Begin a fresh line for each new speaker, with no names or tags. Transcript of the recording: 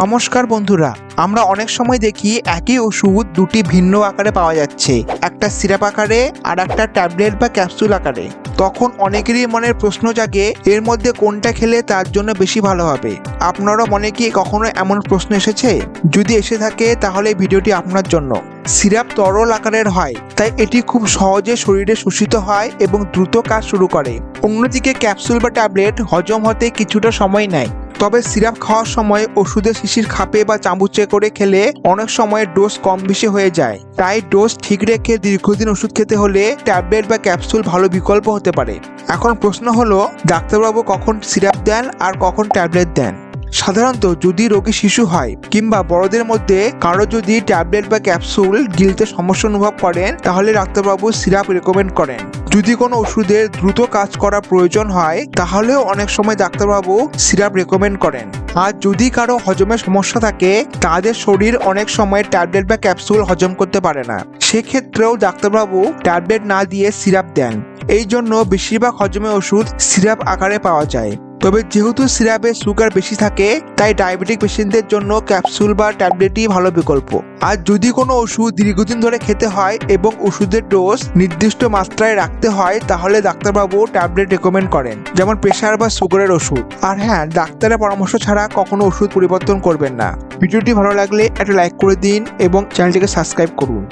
নমস্কার বন্ধুরা, আমরা অনেক সময় দেখি একই ওষুধ দুটি ভিন্ন আকারে পাওয়া যাচ্ছে, একটা সিরাপ আকারে আর একটা ট্যাবলেট বা ক্যাপসুল আকারে। তখন অনেকেরই মনের প্রশ্ন জাগে, এর মধ্যে কোনটা খেলে তার জন্য বেশি ভালো হবে? আপনারও মনে কি কখনো এমন প্রশ্ন এসেছে? যদি এসে থাকে, তাহলে ভিডিওটি আপনার জন্য। সিরাপ তরল আকারের হয়, তাই এটি খুব সহজে শরীরে শোষিত হয় এবং দ্রুত কাজ শুরু করে। অন্যদিকে ক্যাপসুল বা ট্যাবলেট হজম হতে কিছুটা সময় নেয়। তবে সিরাপ খাওয়ার সময় ওষুধের শিশির খাপে বা চামচে করে খেলে অনেক সময় ডোজ কম বেশি হয়ে যায়। তাই ডোজ ঠিক রেখে দীর্ঘদিন ওষুধ খেতে হলে ট্যাবলেট বা ক্যাপসুল ভালো বিকল্প হতে পারে। এখন প্রশ্ন হলো, ডাক্তারবাবু কখন সিরাপ দেন আর কখন ট্যাবলেট দেন? সাধারণত যদি রোগী শিশু হয় কিংবা বড়দের মধ্যে কারও যদি ট্যাবলেট বা ক্যাপসুল গিলতে সমস্যা অনুভব করেন, তাহলে ডাক্তারবাবু সিরাপ রেকমেন্ড করেন। যদি কোনো ওষুধের দ্রুত কাজ করা প্রয়োজন হয়, তাহলেও অনেক সময় ডাক্তারবাবু সিরাপ রেকমেন্ড করেন। আর যদি কারও হজমের সমস্যা থাকে, তাদের শরীর অনেক সময় ট্যাবলেট বা ক্যাপসুল হজম করতে পারে না। সেক্ষেত্রেও ডাক্তারবাবু ট্যাবলেট না দিয়ে সিরাপ দেন। এই জন্য বেশিরভাগ হজমের ওষুধ সিরাপ আকারে পাওয়া যায়। তবে যেহেতু সিরাপে সুগার বেশি থাকে, তাই ডায়াবেটিক পেশেন্টদের জন্য ক্যাপসুল বা ট্যাবলেটই ভালো বিকল্প। আর যদি কোনো ওষুধ দীর্ঘদিন ধরে খেতে হয় এবং ওষুধের ডোজ নির্দিষ্ট মাত্রায় রাখতে হয়, তাহলে ডাক্তারবাবু ট্যাবলেট রেকমেন্ড করেন, যেমন প্রেশার বা সুগারের ওষুধ। আর হ্যাঁ ডাক্তারের পরামর্শ ছাড়া কখনো ওষুধ পরিবর্তন করবেন না। ভিডিওটি ভালো লাগলে একটা লাইক করে দিন এবং চ্যানেলটিকে সাবস্ক্রাইব করুন।